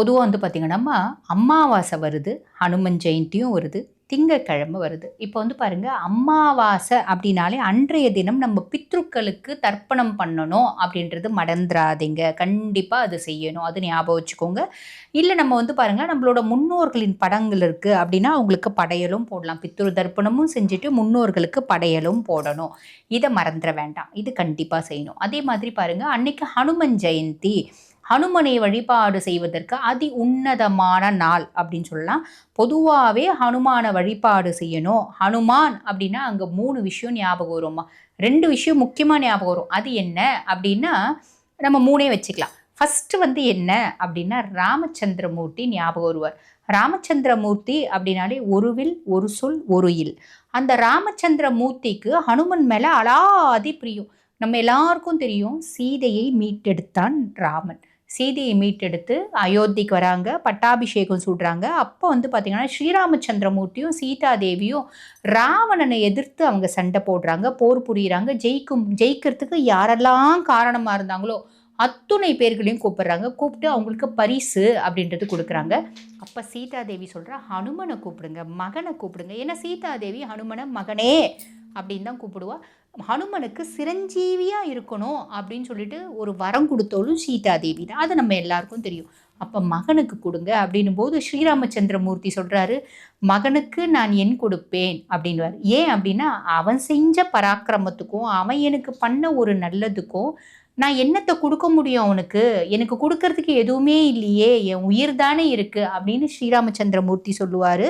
பொதுவாக வந்து பார்த்திங்கன்னா அமாவாசை வருது ஹனுமன் ஜெயந்தியும் வருது திங்கக்கிழமை வருது. இப்போ வந்து பாருங்கள் அமாவாசை அப்படின்னாலே அன்றைய தினம் நம்ம பித்ருக்களுக்கு தர்ப்பணம் பண்ணணும் அப்படின்றது மறந்துடாதீங்க கண்டிப்பாக அது செய்யணும். அது ஞாபகம் வச்சுக்கோங்க. இல்லை நம்ம வந்து பாருங்கள் நம்மளோட முன்னோர்களின் படங்கள் இருக்குது அப்படின்னா அவங்களுக்கு படையலும் போடலாம். பித்ரு தர்ப்பணமும் செஞ்சுட்டு முன்னோர்களுக்கு படையலும் போடணும். இதை மறந்துட வேண்டாம். இது கண்டிப்பாக செய்யணும். அதே மாதிரி பாருங்கள் அன்னைக்கு ஹனுமன் ஜெயந்தி ஹனுமனை வழிபாடு செய்வதற்கு அதி உன்னதமான நாள் அப்படின்னு சொல்லலாம். பொதுவாகவே ஹனுமான வழிபாடு செய்யணும். ஹனுமான் அப்படின்னா அங்கே மூணு விஷயம் ஞாபகம் வரும்மா. ரெண்டு விஷயம் முக்கியமாக ஞாபகம் வரும். அது என்ன அப்படின்னா நம்ம மூணே வச்சுக்கலாம். ஃபஸ்ட்டு வந்து என்ன அப்படின்னா ராமச்சந்திரமூர்த்தி ஞாபகம் வருவார். ராமச்சந்திரமூர்த்தி அப்படின்னாலே ஒரு வில் ஒரு சொல் ஒரு இல். அந்த ராமச்சந்திரமூர்த்திக்கு ஹனுமன் மேலே அலாதி பிரியம். நம்ம எல்லாருக்கும் தெரியும் சீதையை மீட்டெடுத்தான் ராமன். சீதையை மீட்டெடுத்து அயோத்திக்கு வராங்க பட்டாபிஷேகம் சுடுறாங்க. அப்போ வந்து பார்த்திங்கன்னா ஸ்ரீராமச்சந்திரமூர்த்தியும் சீதாதேவியும் ராவணனை எதிர்த்து அவங்க சண்டை போடுறாங்க போர் புரியுறாங்க. ஜெயிக்கும் ஜெயிக்கிறதுக்கு யாரெல்லாம் காரணமாக இருந்தாங்களோ அத்துணை பேர்களையும் கூப்பிடுறாங்க. கூப்பிட்டு அவங்களுக்கு பரிசு அப்படின்றது கொடுக்குறாங்க. அப்போ சீதாதேவி சொல்கிறா ஹனுமனை கூப்பிடுங்க மகனை கூப்பிடுங்க. ஏன்னா சீதாதேவி ஹனுமனை மகனே அப்படின்னு தான் கூப்பிடுவா. ஹனுமனுக்கு சிரஞ்சீவியாக இருக்கணும் அப்படின்னு சொல்லிட்டு ஒரு வரம் கொடுத்தோளும் சீதாதேவி தான். அது நம்ம எல்லாருக்கும் தெரியும். அப்போ மகனுக்கு கொடுங்க அப்படின்னும் போது ஸ்ரீராமச்சந்திரமூர்த்தி சொல்கிறாரு மகனுக்கு நான் என் கொடுப்பேன் அப்படின்வார் ஏன் அப்படின்னா அவன் செஞ்ச பராக்கிரமத்துக்கும் அவன் எனக்கு பண்ண ஒரு நல்லதுக்கும் நான் என்னத்தை கொடுக்க முடியும் அவனுக்கு? எனக்கு கொடுக்கறதுக்கு எதுவுமே இல்லையே என் உயிர் தானே இருக்குது அப்படின்னு ஸ்ரீராமச்சந்திரமூர்த்தி சொல்லுவார்.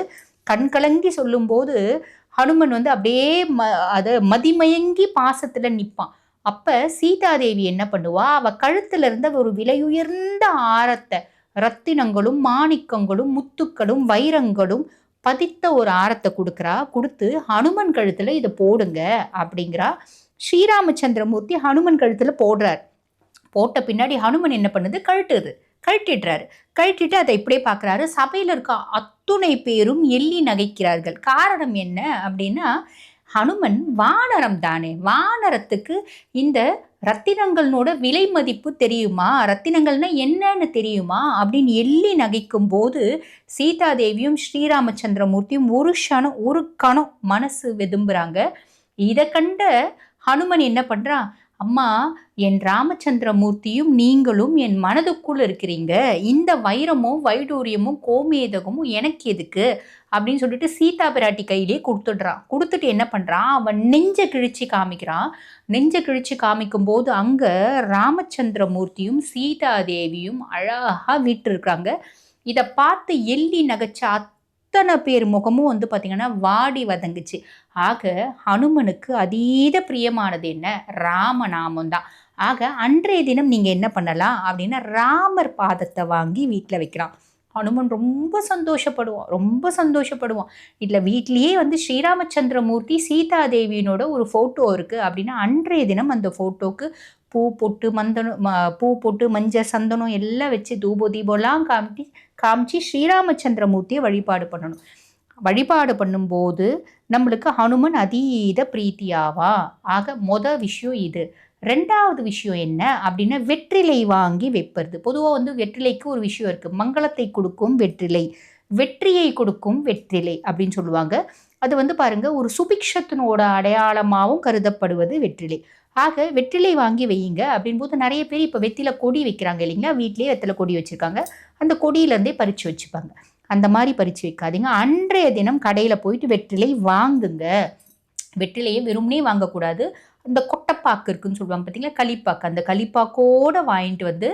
கண்கலங்கி சொல்லும்போது ஹனுமன் வந்து அப்படியே ம அதை மதிமயங்கி பாசத்தில் நிற்பான் அப்போ சீதாதேவி என்ன பண்ணுவா? அவள் கழுத்தில் இருந்த ஒரு விலையுயர்ந்த ஆரத்தை ரத்தினங்களும் மாணிக்கங்களும் முத்துக்களும் வைரங்களும் பதித்த ஒரு ஆரத்தை கொடுக்குறா. கொடுத்து ஹனுமன் கழுத்தில் இதை போடுங்க அப்படிங்கிறா. ஸ்ரீராமச்சந்திரமூர்த்தி ஹனுமன் கழுத்தில் போடுறார். போட்ட பின்னாடி ஹனுமன் என்ன பண்ணுது? கழட்டுது. கழட்டிடுறாரு கழட்டிட்டு அதை இப்படியே பார்க்குறாரு. சபையில் இருக்க அத்துணை பேரும் எள்ளி நகைக்கிறார்கள். காரணம் என்ன அப்படின்னா ஹனுமன் வானரம் தானே. வானரத்துக்கு இந்த ரத்தினங்களோட விலை மதிப்பு தெரியுமா? ரத்தினங்கள்னா என்னன்னு தெரியுமா? அப்படின்னு எள்ளி நகைக்கும் போது சீதாதேவியும் ஸ்ரீராமச்சந்திரமூர்த்தியும் ஒரு க்ஷணம் ஒரு கணம் மனசு வெதும்புறாங்க. இதை கண்ட ஹனுமன் என்ன பண்ணுறான் அம்மா என் ராமச்சந்திரமூர்த்தியும் நீங்களும் என் மனதுக்குள் இருக்கிறீங்க. இந்த வைரமும் வைடூரியமும் கோமேதகமும் எனக்கு எதுக்கு? அப்படின்னு சொல்லிட்டு சீதா பிராட்டி கையிலேயே கொடுத்துடுறான் கொடுத்துட்டு என்ன பண்ணுறான் அவன் நெஞ்ச கிழிச்சு காமிக்கிறான். நெஞ்ச கிழிச்சு காமிக்கும் போது அங்கே ராமச்சந்திரமூர்த்தியும் சீதாதேவியும் அழகாக வீட்டிருக்காங்க இதை பார்த்து எள்ளி நகைச்ச அத்தனை பேர் முகமும் வந்து பார்த்திங்கன்னா வாடி வதங்குச்சு. ஆக ஹனுமனுக்கு அதீத பிரியமானது என்ன? ராமநாமம் தான் ஆக அன்றைய தினம் நீங்கள் என்ன பண்ணலாம் அப்படின்னா ராமர் பாதத்தை வாங்கி வீட்டில் வைக்கலாம் ஹனுமன் ரொம்ப சந்தோஷப்படுவான் ரொம்ப சந்தோஷப்படுவான். இதில் வீட்லேயே வந்து ஸ்ரீராமச்சந்திரமூர்த்தி சீதாதேவியினோட ஒரு ஃபோட்டோ இருக்குது அப்படின்னா அன்றைய தினம் அந்த ஃபோட்டோவுக்கு பூ பொட்டு மந்தனம் பூ பொட்டு மஞ்சள் சந்தனம் எல்லாம் வச்சு தூபோ தீபம்லாம் காமிச்சு காமிச்சு ஸ்ரீராமச்சந்திரமூர்த்தியை வழிபாடு பண்ணணும். வழிபாடு பண்ணும்போது நம்மளுக்கு ஹனுமன் அதீத பிரீத்தியாவா? ஆக மொத விஷயம் இது. ரெண்டாவது விஷயம் என்ன அப்படின்னா வெற்றிலை வாங்கி வைப்பது. பொதுவாக வந்து வெற்றிலைக்கு ஒரு விஷயம் இருக்குது மங்களத்தை கொடுக்கும் வெற்றிலை வெற்றியை கொடுக்கும் வெற்றிலை அப்படின்னு சொல்லுவாங்க. அது வந்து பாருங்கள் ஒரு சுபிக்ஷத்தினோட அடையாளமாகவும் கருதப்படுவது வெற்றிலை. ஆக வெற்றிலை வாங்கி வையுங்க. அப்படின்போது நிறைய பேர் இப்போ வெற்றில கொடி வைக்கிறாங்க இல்லைங்களா? வீட்லேயே வெற்றில கொடி வச்சுருக்காங்க. அந்த கொடியிலேருந்தே பறித்து வச்சுப்பாங்க. அந்த மாதிரி பறித்து வைக்காதீங்க. அன்றைய தினம் கடையில் போயிட்டு வெற்றிலை வாங்குங்க. வெற்றிலையை வெறும்னே வாங்கக்கூடாது. அந்த கொட்டைப்பாக்கு இருக்குன்னு சொல்லுவாங்க பார்த்தீங்களா களிப்பாக்கு. அந்த களிப்பாக்கோடு வாங்கிட்டு வந்து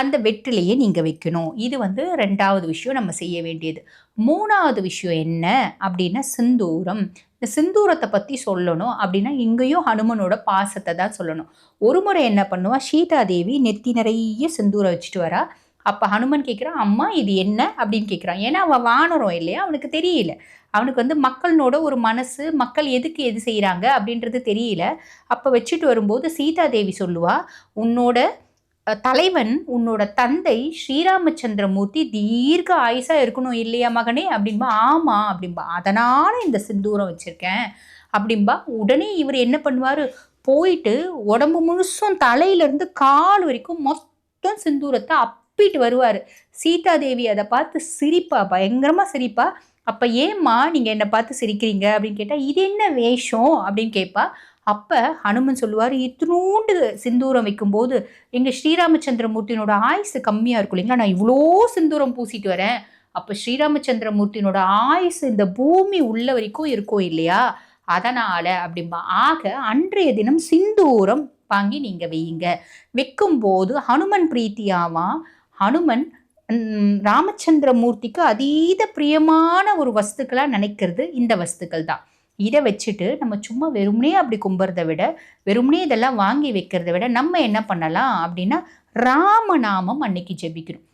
அந்த வெற்றிலையை நீங்கள் வைக்கணும். இது வந்து ரெண்டாவது விஷயம் நம்ம செய்ய வேண்டியது. மூணாவது விஷயம் என்ன அப்படின்னா சிந்தூரம். இந்த சிந்தூரத்தை பற்றி சொல்லணும் அப்படின்னா இங்கேயும் ஹனுமனோட பாசத்தை தான் சொல்லணும். ஒரு முறை என்ன பண்ணுவா? சீதாதேவி நெத்தி நிறைய சிந்தூரம் வச்சுட்டு வரா. அப்போ ஹனுமன் கேட்குறான் அம்மா இது என்ன? அப்படின்னு கேட்குறான் ஏன்னா அவன் வானரம் இல்லையா? அவனுக்கு தெரியல. அவனுக்கு வந்து மக்களோட ஒரு மனசு மக்கள் எதுக்கு எது செய்கிறாங்க அப்படின்றது தெரியல. அப்போ வச்சுட்டு வரும்போது சீதாதேவி சொல்லுவா உன்னோட தலைவன் உன்னோட தந்தை ஸ்ரீராமச்சந்திரமூர்த்தி தீர்க்க ஆயுசாக இருக்கணும் இல்லையா மகனே? அப்படின்பா ஆமாம் அப்படின்பா அதனால் இந்த சிந்தூரம் வச்சுருக்கேன் அப்படின்பா உடனே இவர் என்ன பண்ணுவார்? போயிட்டு உடம்பு முழுசும் தலையிலேருந்து கால் வரைக்கும் மொத்தம் சிந்தூரத்தை அப் துப்பிட்டு வருவார். சீதாதேவி அதை பார்த்து சிரிப்பா பயங்கரமாக சிரிப்பா அப்போ ஏம்மா நீங்கள் என்னை பார்த்து சிரிக்கிறீங்க? அப்படின்னு கேட்டால் இது என்ன வேஷம்? அப்படின்னு கேட்பா அப்போ ஹனுமன் சொல்லுவார் இத்தினூண்டு சிந்தூரம் வைக்கும்போது எங்கள் ஸ்ரீராமச்சந்திரமூர்த்தினோட ஆயுசு கம்மியாக இருக்கும் இல்லைங்களா? நான் இவ்வளோ சிந்தூரம் பூசிட்டு வரேன். அப்போ ஸ்ரீராமச்சந்திரமூர்த்தினோட ஆயுசு இந்த பூமி உள்ள வரைக்கும் இருக்கும் இல்லையா? அதனால் அப்படிம்பா. ஆக அன்றைய தினம் சிந்தூரம் வாங்கி நீங்கள் வையுங்க. வைக்கும்போது ஹனுமன் பிரீத்தியாவான் அனுமன் ராமச்சந்திரமூர்த்திக்கு அதீத பிரியமான ஒரு வஸ்துக்களாக நினைக்கிறது இந்த வஸ்துக்கள் தான். இதை வச்சுட்டு நம்ம சும்மா வெறுமனே அப்படி கும்புறதை விட வெறுமனே இதெல்லாம் வாங்கி வைக்கிறத விட நம்ம என்ன பண்ணலாம் அப்படின்னா ராமநாமம் அன்னைக்கு ஜெபிக்கணும்.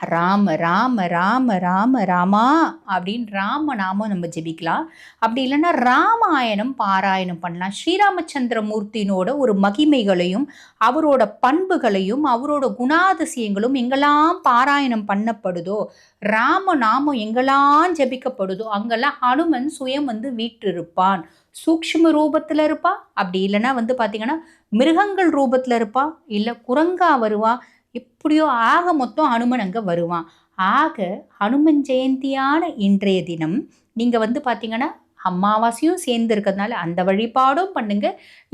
ராம ராம ராம ராம ராமா அப்படின்னு ராமநாமம் நம்ம ஜெபிக்கலாம். அப்படி இல்லைன்னா ராமாயணம் பாராயணம் பண்ணலாம். ஸ்ரீராமச்சந்திரமூர்த்தினோட ஒரு மகிமைகளையும் அவரோட பண்புகளையும் அவரோட குணாதிசயங்களும் எங்கெல்லாம் பாராயணம் பண்ணப்படுதோ ராம நாமம் எங்கெல்லாம் ஜெபிக்கப்படுதோ அங்கெல்லாம் ஹனுமன் சுயம் வந்து வீற்றிருப்பான். சூக்ஷ்ம ரூபத்தில் இருப்பா அப்படி இல்லைன்னா வந்து பார்த்தீங்கன்னா மிருகங்கள் ரூபத்தில் இருப்பா இல்லை குரங்கா வருவா எப்படியோ ஆக மொத்தம் ஹனுமன் அங்கே வருவான். ஆக ஹனுமன் ஜெயந்தியான இன்றைய தினம் நீங்கள் வந்து பார்த்தீங்கன்னா அமாவாசையும் சேர்ந்து இருக்கிறதுனால அந்த வழிபாடும் பண்ணுங்க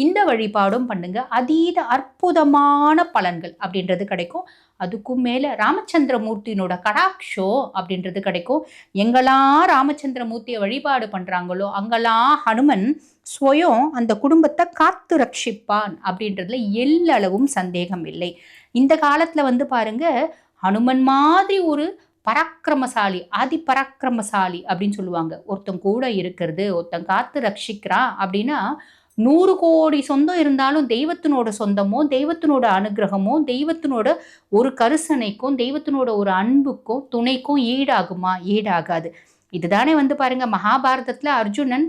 இந்த வழிபாடும் பண்ணுங்க. அதீத அற்புதமான பலன்கள் அப்படின்றது கிடைக்கும். அதுக்கும் மேலே ராமச்சந்திரமூர்த்தியினோட கடாக்ஷோ அப்படின்றது கிடைக்கும். எங்கெல்லாம் ராமச்சந்திரமூர்த்தியை வழிபாடு பண்ணுறாங்களோ அங்கெல்லாம் ஹனுமன் ஸ்வயம் அந்த குடும்பத்தை காத்து ரட்சிப்பான் அப்படின்றதுல எல்லளவும் சந்தேகம் இல்லை. இந்த காலத்தில் வந்து பாருங்க ஹனுமன் மாதிரி ஒரு பராக்கிரமசாலி ஆதி பராக்கிரமசாலி அப்படின்னு சொல்லுவாங்க. ஒருத்தன் கூட இருக்கிறது ஒருத்தன் காத்து ரட்சிக்கிறான் அப்படின்னா நூறு கோடி சொந்தம் இருந்தாலும் தெய்வத்தினோட சொந்தமோ தெய்வத்தினோட அனுகிரகமோ தெய்வத்தினோட ஒரு கருசனைக்கும் தெய்வத்தினோட ஒரு அன்புக்கும் துணைக்கும் ஈடாகுமா? ஈடாகாது. இதுதானே வந்து பாருங்க மகாபாரதத்தில் அர்ஜுனன்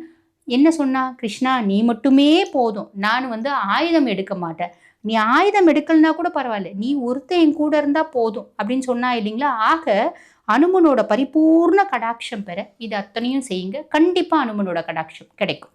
என்ன சொன்னா? கிருஷ்ணா நீ மட்டுமே போதும். நான் வந்து ஆயுதம் எடுக்க மாட்டேன். நீ ஆயுதம் எடுக்கலனா கூட பரவாயில்ல. நீ ஒருத்தன் என் கூட இருந்தா போதும். அப்படின்னு சொன்னா இல்லைங்களா? ஆக அனுமனோட பரிபூர்ண கடாட்சம் பெற இது அத்தனையும் செய்யுங்க. கண்டிப்பா அனுமனோட கடாட்சம் கிடைக்கும்.